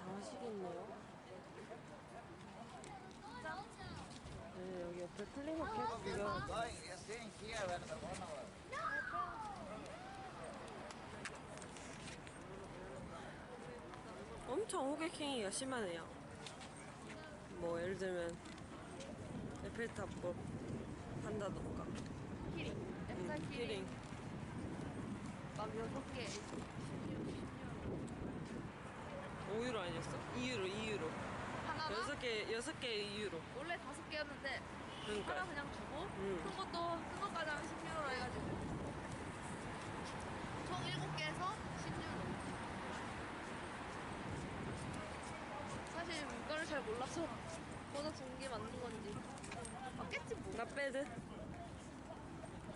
다 하시겠네요. 네, 여기 옆에 플리마켓 구경. 3,500행위가 심하네요. 뭐 예를 들면 에펠탑법 한다던가. 뭐, 키링 응, 음, 키링. 막 6개 5유로 아니었어? 2유로 2유로. 하나가? 6개 6개 2유로. 원래 5개였는데 그러니까. 하나 그냥 주고 음. 큰 것도 큰 것까지 하면 16유로 해가지고. 총 7개에서 16유로. 사실 물가를 잘 몰라서 거기서 준게 맞는 건지 맞겠지 뭐. 나 빼드.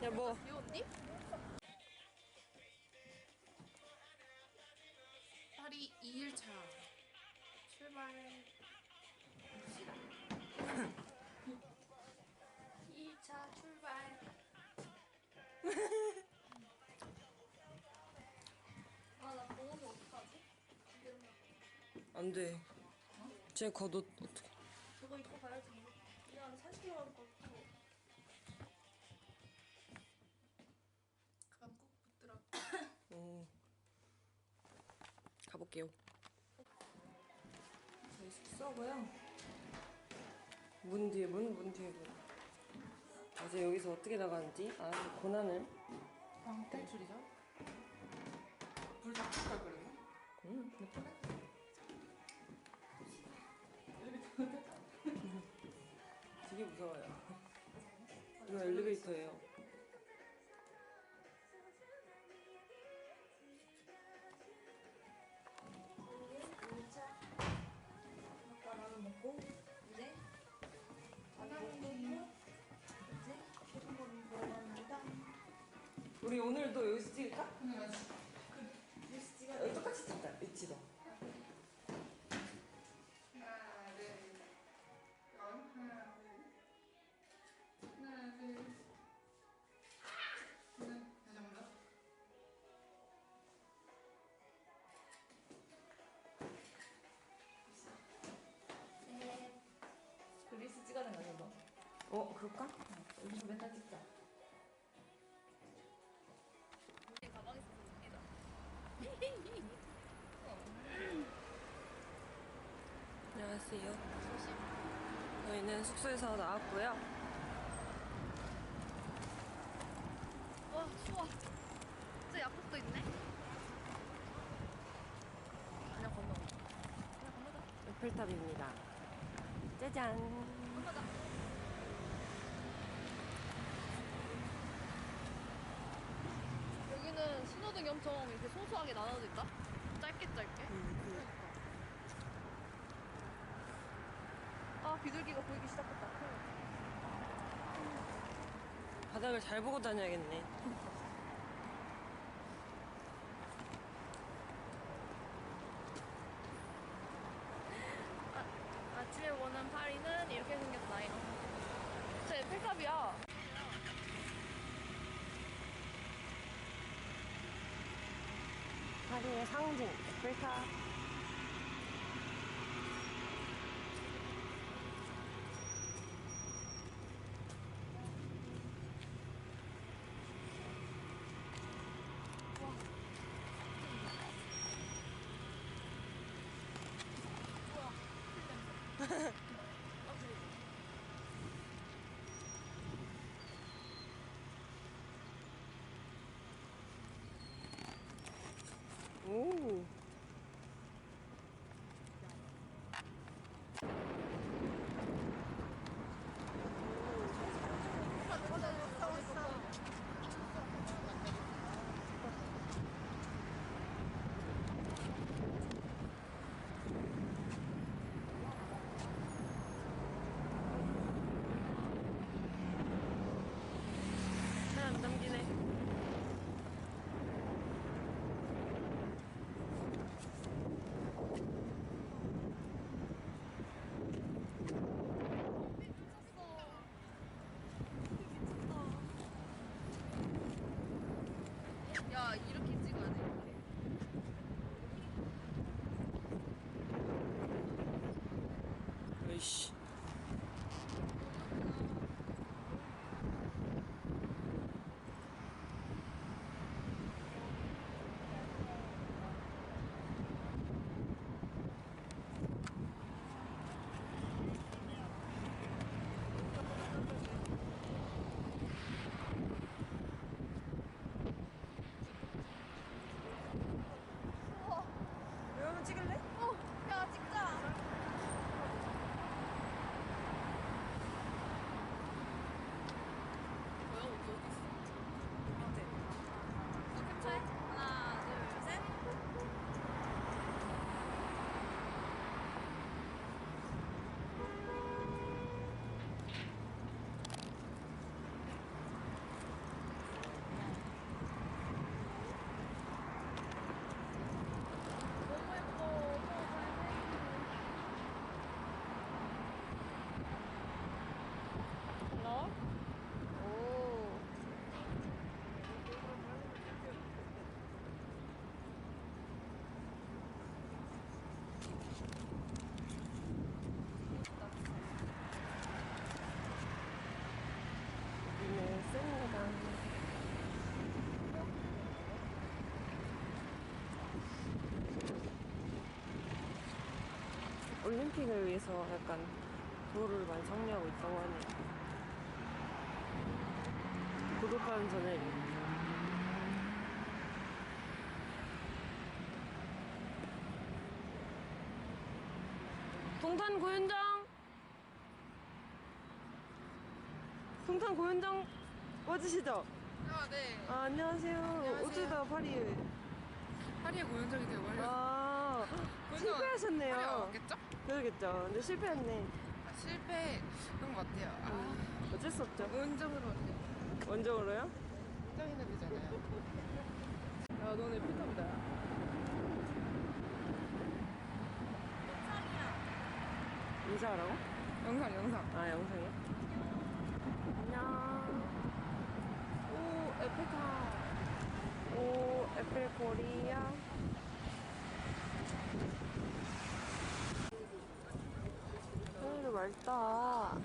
야, 뭐. 귀여웠니? 파리 2일차 출발 2일차 출발 아나 봉어서 어떡하지? 안 돼. 쟤 겉옷 어떻게. 저거 입고 가야지 그냥 사실 갈것 같고 가방 꼭 붙더라 어. 가볼게요. 저희 숙소고요. 문 뒤에 문, 문 뒤에 문. 어제 여기서 어떻게 나가는지 아주 고난을. 방탈출이죠? 불다 끌걸 그랬나? 음, 되게 무서워요. 이거 엘리베이터예요. 우리 오늘도 여기서 찍을까? 응, 어, 그럴까? 여기서 맨날 찍자 가방에 있어서 웃기다 안녕하세요. 저희는 숙소에서 나왔고요. 와 추워 진짜 약국도 있네 그냥 건너 그냥 건너자 에펠탑입니다. 짜잔. 신호등이 엄청 이렇게 소소하게 나눠져 있다 짧게 짧게 아 비둘기가 보이기 시작했다 큰일 났다. 바닥을 잘 보고 다녀야겠네. 아, 아침에 보는 파리는 이렇게 생겼다 이런 저 에펠탑이야 파리의 상징, 에펠탑. 오. 사람 넘기네. 야 이렇게 찍어야 돼 이렇게. 으이씨. 여기 한번 찍을래? 어, 야 찍자. 뭐야 어디 어디 있어? 밑에. 너 캡처해? 하나, 둘, 셋. 너무 예뻐. 어머, 나와? 오. 여기는 쌩강. 올림픽을 위해서 약간 도를 많이 정리하고 있다고 하네요. 구독하는 전에 동탄 고현장 동탄 고현장 맞으시죠? 아, 네. 아, 안녕하세요. 안녕하세요. 어쩌다 파리에. 파리의 고현정이 되고 하려 아, 고현정 실패하셨네요. 파리가 맞겠죠? 그러겠죠. 근데 실패했네. 아, 실패 그런 것 같아요. 아, 어쩔 수 없죠. 고현정으로 할게요. 원정으로요? 고현정이나 되잖아요. 야, 너네 필터입니다. 인사하라고? 영상, 영상. 아, 영상이요? 안녕. 오, 에펠탑. 오, 에펠 코리아. 맑다.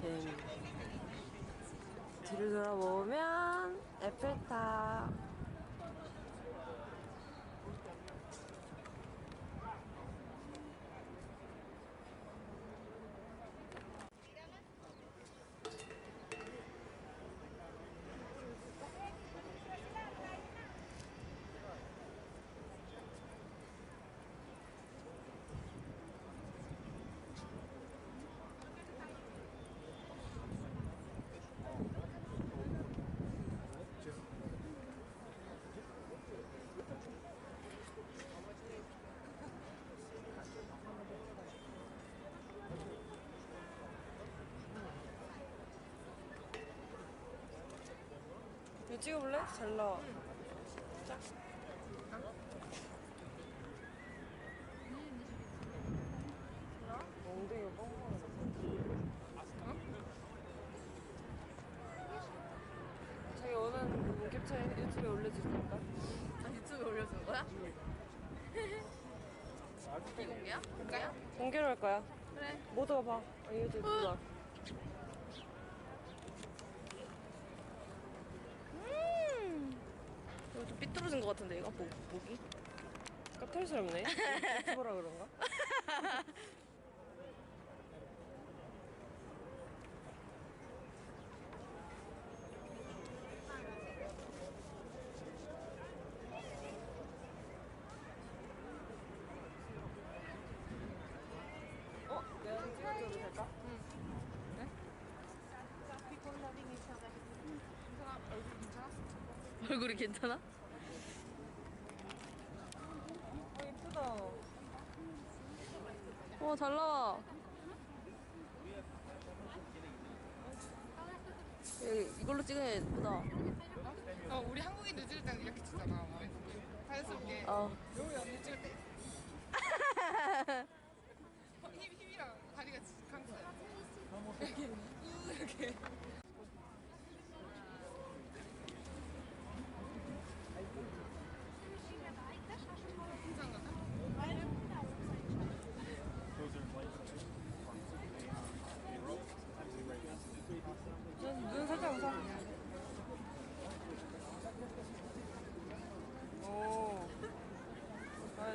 네. 뒤를 돌아보면 에펠탑. 찍어볼래? 잘 나와. 자. 엉덩이가 뻥뻥하네. 자기 원하는 부분 캡처해 유튜브에 올려줄 테니까. 아, 유튜브에 올려주는 거야? 비공개야? 공개야? 공개로 할 거야. 그래. 모두가 봐. 아, 유튜브 봐. 음. 이거 좀 삐뚤어진 것 같은데 이거 목, 목이? 까탈스럽네. 유튜버라 그런가? 어? 내가 좀 찍어줘도 될까? 괜찮아? 얼굴 괜찮았어? 얼굴이 괜찮아? 어, 이쁘다. 와 잘 나와. 이- 이걸로 찍으면 예쁘다. 어, 우리 한국인들 찍을 때는 이렇게 찍잖아. 자연스럽게. 어. 여기 언니 찍을 때. 어, 힘, 힘이랑 다리가. 우, 이렇게.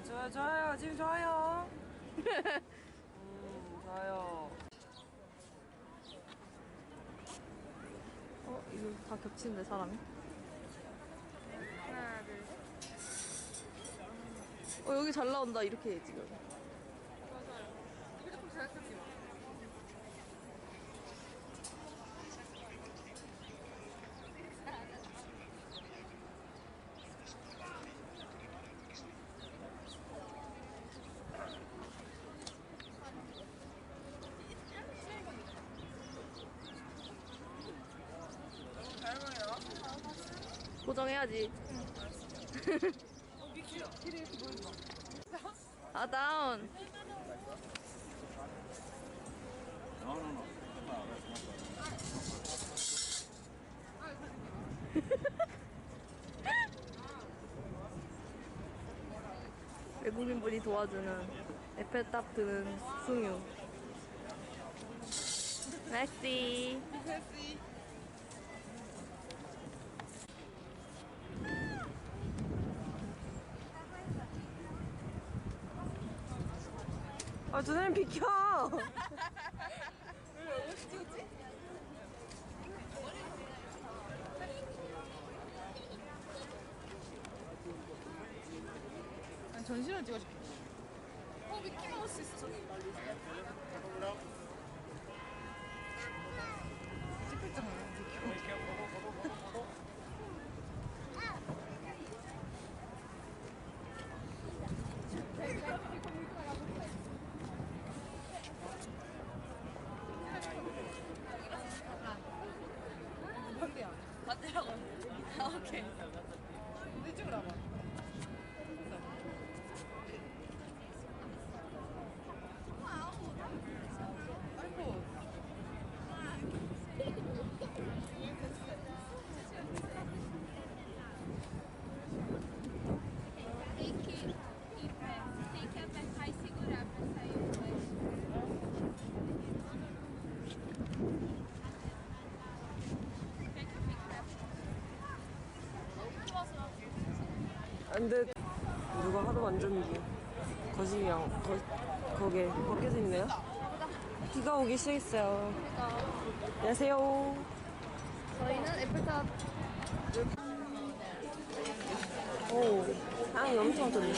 좋아요, 좋아요. 지금 좋아요. 음, 좋아요. 어 이거 다 겹치는데 사람이? 하나, 둘, 셋. 어 여기 잘 나온다 이렇게 해 지금. 맞아요. 휴대폰 잘 쓰지 마. 고정해야지. 아 다운. 외국인분이 도와주는 에펠탑 드는 승유. 맥시. 패시. 아, 저 사람 비켜! 아니, 전신을 찍어줄게. 어, 미키마우스 있어, 저기. 찍혔잖아, 미키. 반대야. 맞더라고. 아 오케이. 이쪽으로 와봐. 아이고. Tem que ir em pé, tem que apertar e segurar pra sair o flash. Quer que eu fique pra 안 돼. 누가 하도 완전 거시기랑 거, 거기에 벗겨져 있네요. 비가 오기 시작했어요. 안녕하세요. 저희는 에펠탑 오, 향이 엄청 좋네.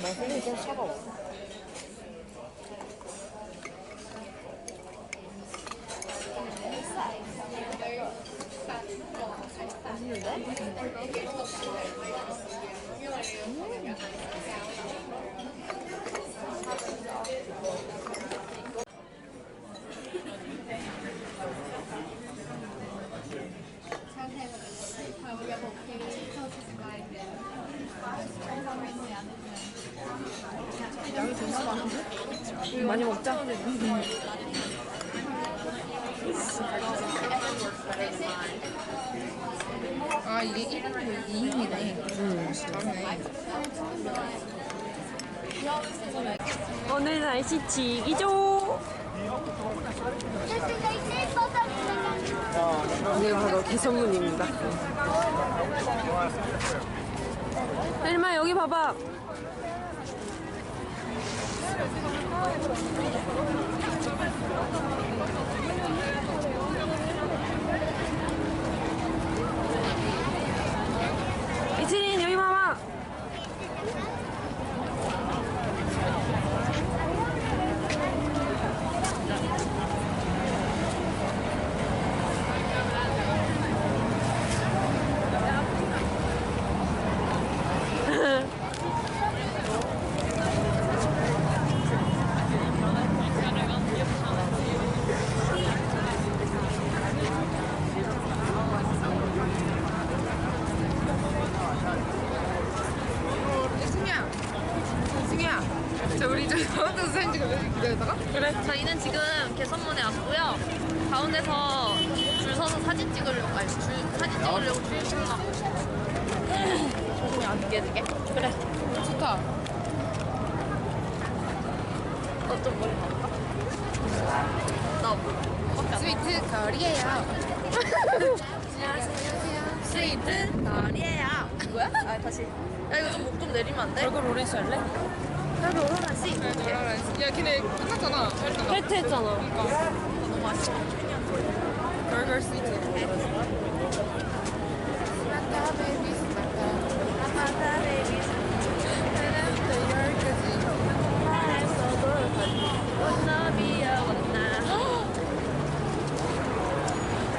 맛있는 좀 차가워. 많이 먹자. 아, 이게 1인분 2인이네. 음, 다르네. 오늘 날씨 지기죠. 이게 바로 개선문입니다. 헬마 여기 봐봐. 이치린 여기 봐봐. 승희야. 승희야. 저 우리 저 가운데서 사진 찍을래? 기다렸다가? 그래. 저희는 지금 개선문에 왔고요. 가운데서 줄 저는 사진 찍으려고 아니 줄 사진 찍으려고 줄 서려고 조금이 안 깨지게 그래. 좋다. 어좀 머리 봐볼까? 나 밖에 안 스위트 거리예요. 스위트 너리에요 뭐야? 아 다시 야 이거 좀 목 좀 내리면 안 돼? 얼굴 오렌지 할래? 그래도 오로라 씨 야, 걔네 끝났잖아. 잘했다. 혜트 했잖아. 너무 맛있어 걸걸 스위트. 아마다 베이비 원나비야 원나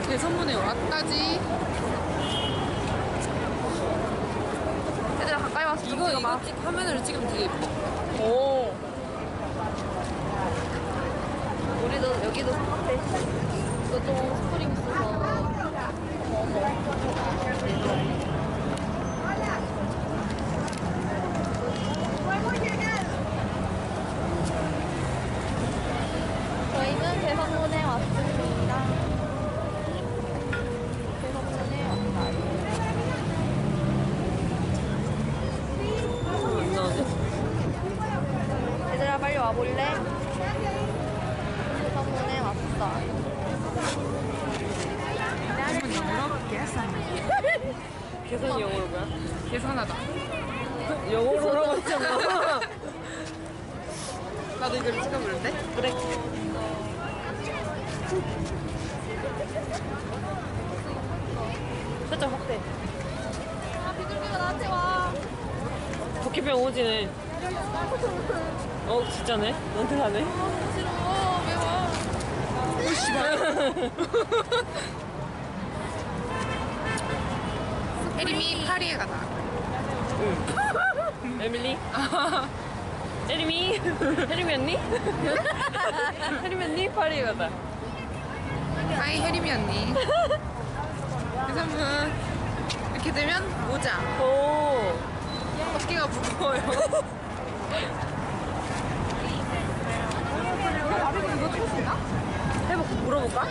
내 왔다지. 얘들아 가까이 와서 좀 이거 찍어봐 이거 찍 화면으로 찍으면 되게 예뻐. 오 우리도 여기도 똑같아 이것도 스프링 있어서 어머 어머 저희는 대성문에 왔습니다 대성문에 왔어요 안 나오지? 얘들아 빨리 와볼래? 대성문에 왔어 선문 영어로 계산. 계산이 영어로 뭐야? 계산하다. 영어로 라고 했잖아. 나도 이걸 찍어볼래? 그래. 살짝 확대. 아 비둘기가 나한테 와 도끼병 오지네. 어, 진짜네? 너한테 가네? 싫어 왜 와? 혜림이 파리에 가다. 에밀리? 에리미? 혜림이 언니? 혜림이 언니? 파리 가다. 하이 혜림이 언니. 그 선문. 이렇게 되면 모자. 오. 어깨가 무거워요. 해볼까? 물어볼까?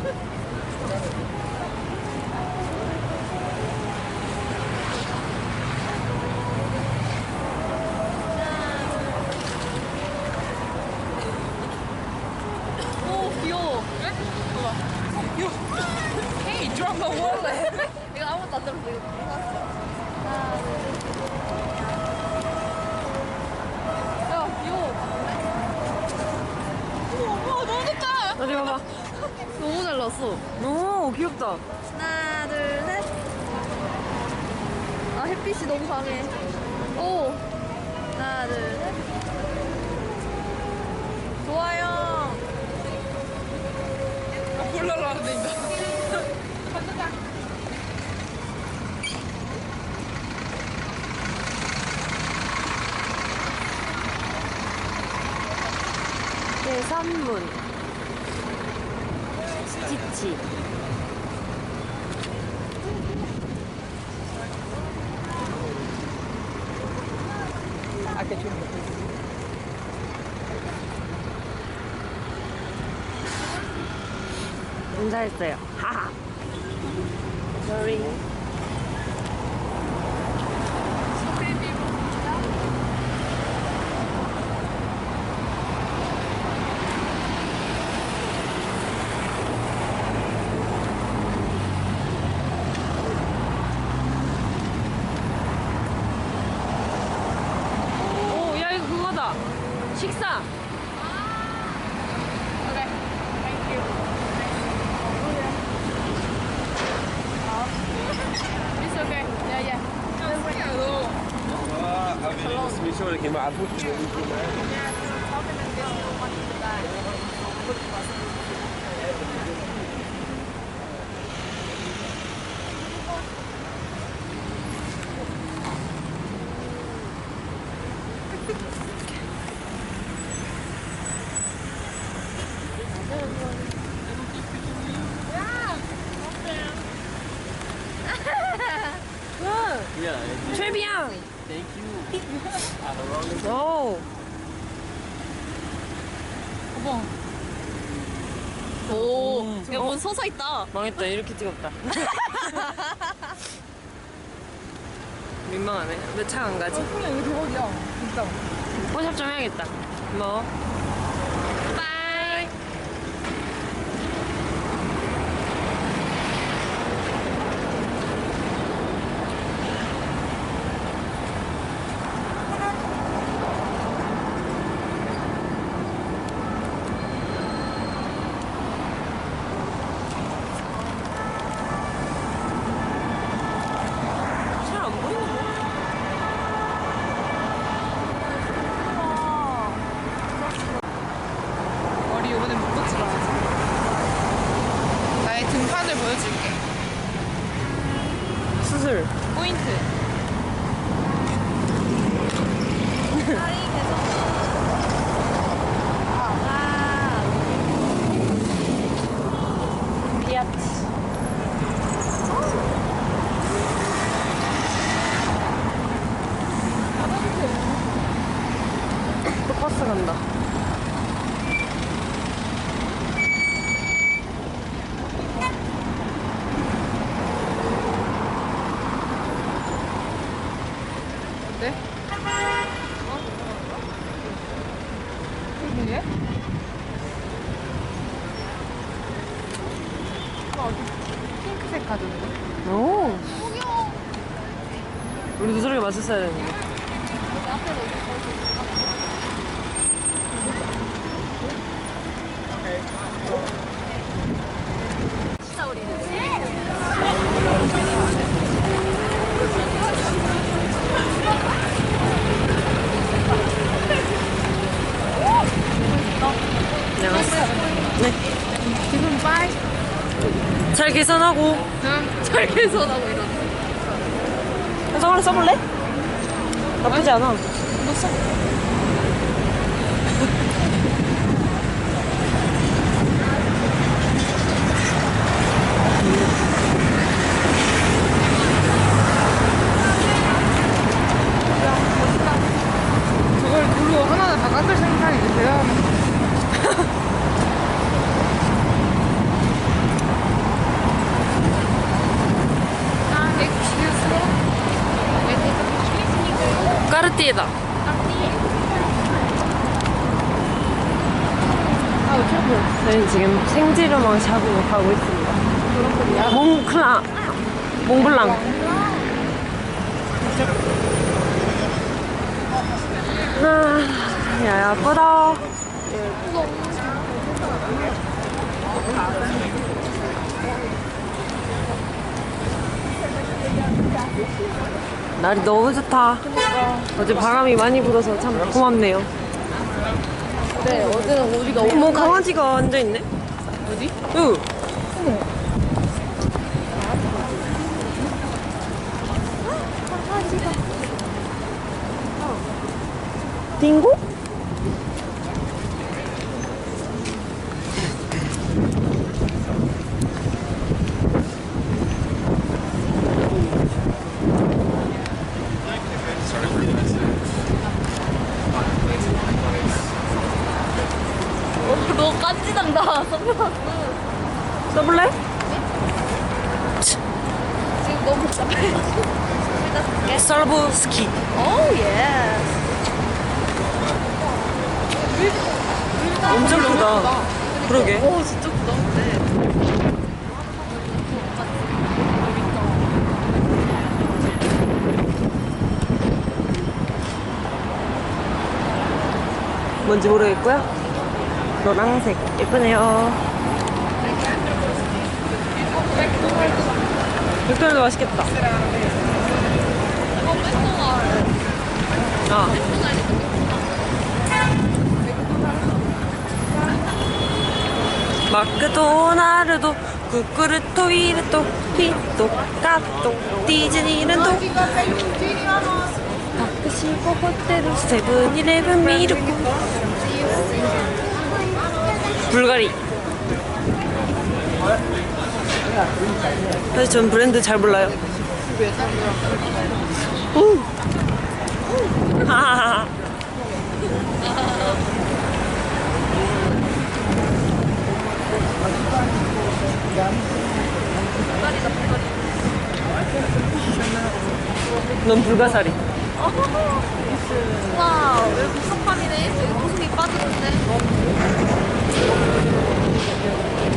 ちょっと待って。 나왔어 오, 귀엽다. 하나 둘 셋 아 햇빛이 너무 강해 오 하나 둘 셋 좋아요 볼라라 된다. 대산문. 좀. 인사했어요. 하하. Sorry. 오, 야, 이거 그거다. 식사. 그래. Zo dat je maar voetje moet doen. Yeah, 최비양. thank you. Have a long 오. 오, 음. 야, 뭔 서서 있다. 망했다. 이렇게 찍었다. 민망하네. 왜 차 안 가지? 그냥 여기 대박이야. 진짜. 포샵 좀 해야겠다. 고마워. 빠이. 잘 안 보이는데? 머리 요번에 묶었지 말아야지. 나의 등판을 보여줄게. 수술. 포인트. 또 버스 간다. 어때? 이게? 핑크색 가졌네. 오. 우리도 저렇게 맞췄어야 되는데. 안녕하세요. 네. 기분 빠이. 잘 계산하고. 응. 잘 이런. 현성 하나 써볼래? 나쁘지 않아. 너 써. 저걸 글로 하나하나 다 깎을 생각이 있으세요? 까르띠에다. 저희는 지금 생지르망 샵으로 가고 있습니다. 몽클랑, 몽블랑. 아, 야, 예쁘다. 날이 너무 좋다. 어제 바람이 많이 불어서 참 고맙네요. 네, 어제는 우리가 어머, 강아지가 앉아 있네? 어디? 응. 딩고? 어, 너 깐지난다. 선글라스. 써볼래? 오, 예. 엄청 크다. 그러게. 오, 진짜 크다. 근데. 뭔지 모르겠고요. 노란색 예쁘네요. 육개월도 맛있겠다. 아. 마크도날드 쿠쿠르토 위르토 피토 까토 디즈니랜드 다크시고 호텔 세븐일레븐 미르코 불가리 사실 전 브랜드 잘 몰라요 오. 넌 불가사리. 와, 여기 석판이네. 되게 모습이 빠졌는데.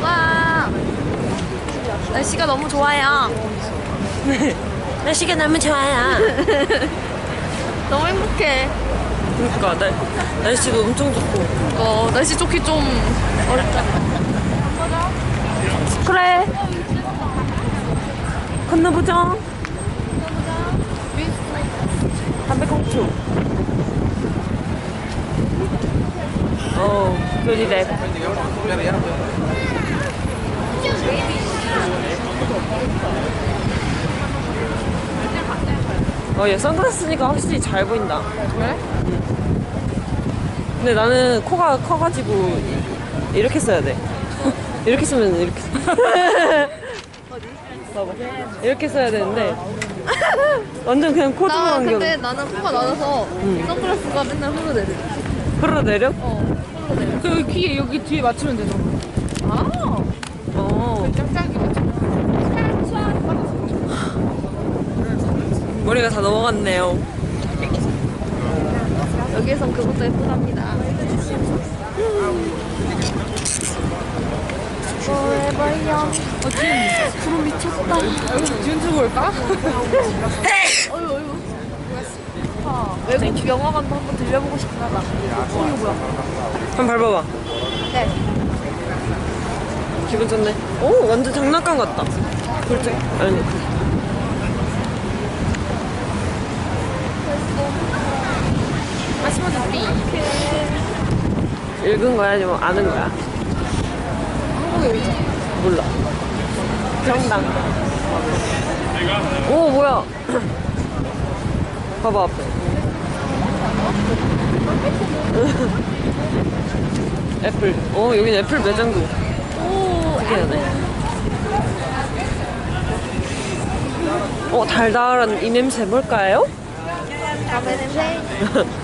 와. 날씨가 너무 좋아요. 날씨가 너무 좋아요. 너무 행복해. 그러니까 날, 날씨도 엄청 좋고. 어, 날씨 좋기 좀 어렵잖아. 그래. 건너보자. 담배 꽁초. 어, 별이래. 어, 얘 선글라스 쓰니까 확실히 잘 보인다. 왜? 근데 나는 코가 커가지고 이- 이렇게 써야 돼. 이렇게 쓰면 이렇게. 봐봐. 이렇게 써야 되는데 완전 그냥 코드만 나 안경. 근데 나는 코가 낮아서 선글라스가 맨날 흐르내려. 흘러내려? 어, 흐르내려. 그 여기 귀에 여기 뒤에 맞추면 되잖아. 아, 어. 짝짝이 맞추면. 머리가 다 넘어갔네요. 여기에선 그것도 예쁘답니다. Forever young. 어, 뒤에 구름 미쳤다. 준수 볼까? 어휴, 어휴. 아, 외국 영화관도 한번 들려보고 싶긴 하다. 어, 이거 뭐야? 한번 밟아봐. 네. 기분 좋네. 오, 완전 장난감 같다. 그렇지? 아니. 마시모도 삐. 읽은 거야? 아니면 아는 거야? 몰라. 정당. 오, 뭐야. 봐봐, 앞에. 애플. 어, 여긴 애플 매장도. 오, 특이하네. 어, 달달한 이 냄새 뭘까요? 담배 냄새.